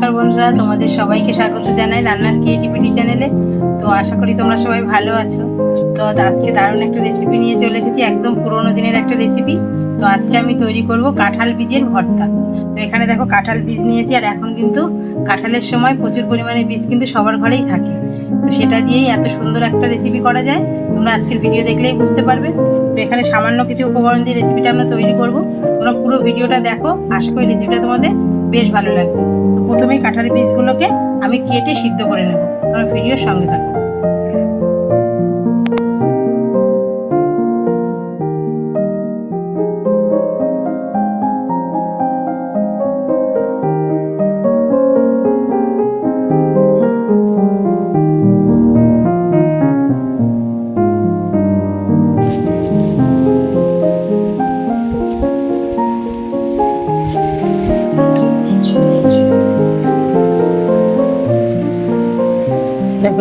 নমস্কার বন্ধুরা, তোমাদের সবাইকে স্বাগত জানাই রান্নার ক্রিয়েটিভিটি চ্যানেলে তো আশা করি তোমরা সবাই ভালো আছো। তো আজকে দারুণ একটা রেসিপি নিয়ে চলে এসেছি, একদম পুরোনো দিনের একটা রেসিপি তো আজকে আমি তৈরি করব কাঁঠাল বীজের ভর্তা। তো এখানে দেখো কাঁঠাল বীজ নিয়েছি, আর এখন কিন্তু কাঁঠালের সময় প্রচুর পরিমাণে বীজ কিন্তু সবার ঘরেই থাকে। তো সেটা দিয়েই এত সুন্দর একটা রেসিপি করা যায়। তোমরা আজকের ভিডিও দেখলেই বুঝতে পারবে। তো এখানে সামান্য কিছু উপকরণ দিয়ে রেসিপিটা আমরা তৈরি করব। তোমরা পুরো ভিডিওটা দেখো। আশা করি রেসিপিটা তোমাদের বেশ ভালো লাগবে। তো প্রথমেই কাঁঠালের বীজগুলোকে আমি কেটে সিদ্ধ করে নেব। আমার ভিডিওর সঙ্গে থাকো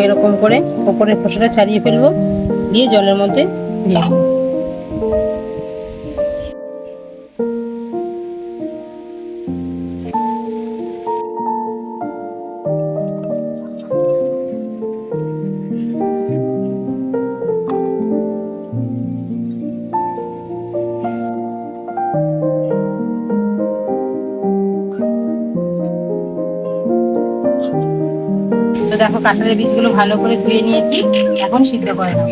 এরকম করে ওপরের ফসলটা ছাড়িয়ে ফেলব দিয়ে জলের মধ্যে দিয়ে দেবো। দেখো কাঁঠালের বীজগুলো ভালো করে ধুয়ে নিয়েছি, এখন সিদ্ধ করে নাও।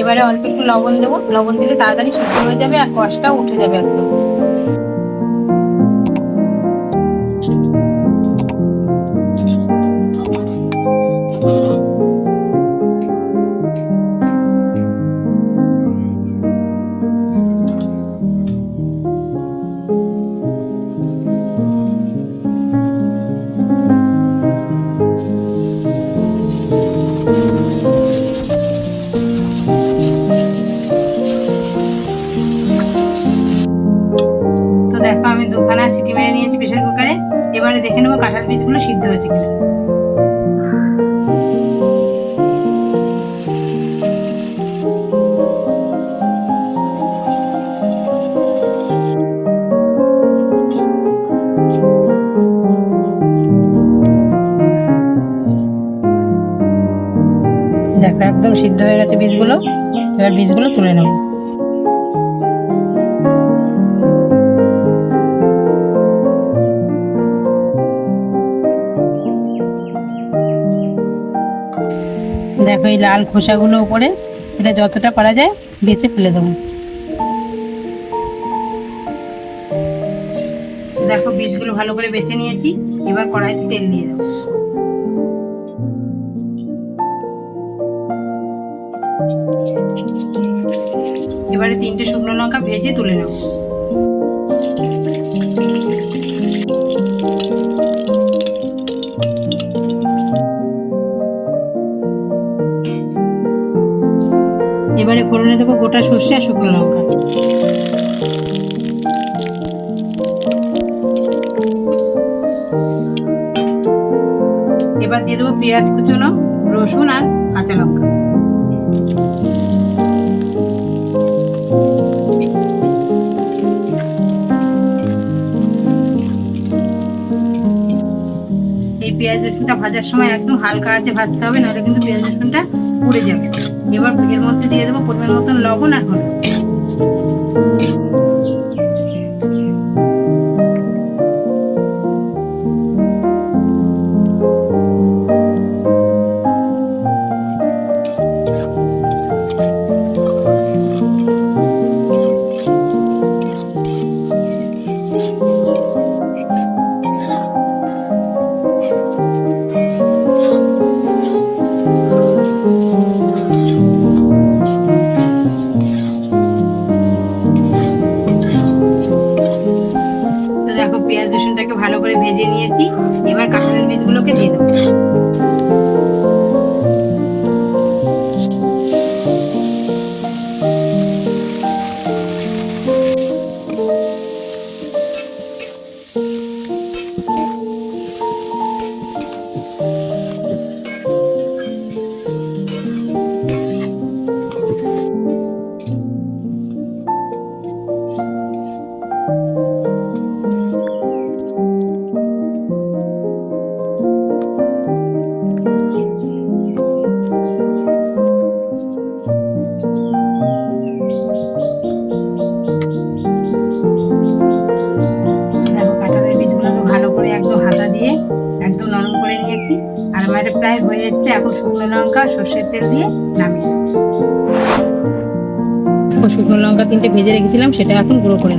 এবারে অল্প একটু লবণ দেবো। লবণ দিলে তাড়াতাড়ি সিদ্ধ হয়ে যাবে আর কষটাও উঠে যাবে একদম। তো দেখো, আমি দুখানা সিটি মেরে নিয়েছি প্রেশার কুকারে। এবারে দেখে নেব কাঁঠাল বীজগুলো সিদ্ধ হয়েছে কিনা। দেখো, একদম সিদ্ধ হয়ে গেছে বীজগুলো। এবার বীজগুলো তুলে নেব। দেখো এই লাল খোসাগুলো উপরে, এটা যতটা পারা যায় বেছে ফেলে দেবো। দেখো বীজগুলো ভালো করে বেছে নিয়েছি, এবার কড়াইতে তেল দিয়ে দেবো। এবারে তিনটে শুকনো লঙ্কা ভেজে তুলে নেব। সর্ষে শুকনো লঙ্কা। এবার দিয়ে দেবো পেঁয়াজ কুচনো, রসুন আর কাঁচা লঙ্কা। এই পেঁয়াজ রসুনটা ভাজার সময় একদম হালকা আছে ভাজতে হবে, নাহলে কিন্তু পেঁয়াজ রসুনটা পুড়ে যাবে। এবার এর মধ্যে দিয়ে দেবো পরিমাণ মতন লবণ আর ভালো করে ভেজে নিয়েছি। এবার কাঁঠালের বীজগুলোকে দিয়ে দেবো। প্রায় হয়ে এসছে। এখন শুকনো লঙ্কা, সর্ষের তেল দিয়ে নামিয়ে শুকনো লঙ্কা তিনটে ভেজে রেখেছিলাম, সেটা এখন গুঁড়ো করে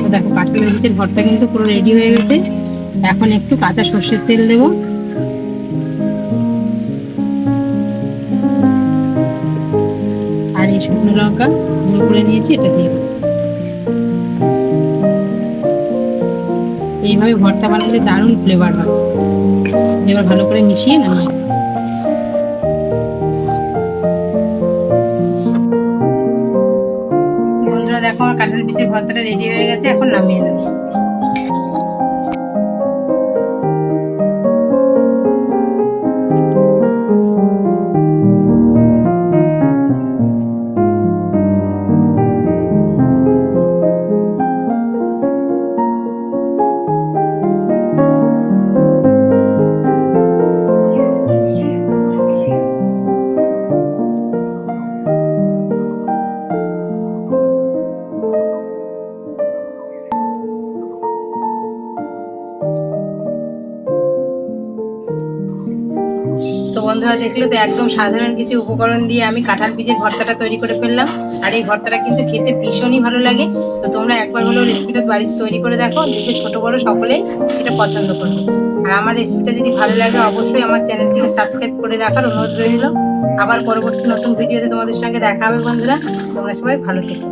তো দেখো কাঠকলের বীজের ভর্তা কিন্তু পুরো রেডি হয়ে গেছে। এখন একটু কাঁচা সর্ষের তেল দেবো। আর এই শুকনো লঙ্কা গুঁড়ো করে নিয়েছি, এটা দিয়ে। এইভাবে ভর্তা বানালে দারুণ ফ্লেভার হবে এবার ভালো করে মিশিয়ে নেব। বন্ধুরা, দেখো আমার কাঁঠাল ভর্তাটা রেডি হয়ে গেছে, এখন নামিয়ে নেব। তো বন্ধুরা দেখলে তো একদম সাধারণ কিছু উপকরণ দিয়ে আমি কাঁঠাল বীজের ভর্তাটা তৈরি করে ফেললাম। আর এই ভর্তাটা কিন্তু খেতে ভীষণই ভালো লাগে। তো তোমরা একবার হলেও রেসিপিটা বাড়িতে তৈরি করে দেখো। দেখবে ছোট বড় সকলেই এটা পছন্দ করবে। আর আমার রেসিপিটা যদি ভালো লাগে, অবশ্যই আমার চ্যানেলটিকে সাবস্ক্রাইব করে রাখার অনুরোধ রইল। আবার পরবর্তী নতুন ভিডিওতে তোমাদের সঙ্গে দেখা হবে, বন্ধুরা। তোমরা সবাই ভালো থেকো।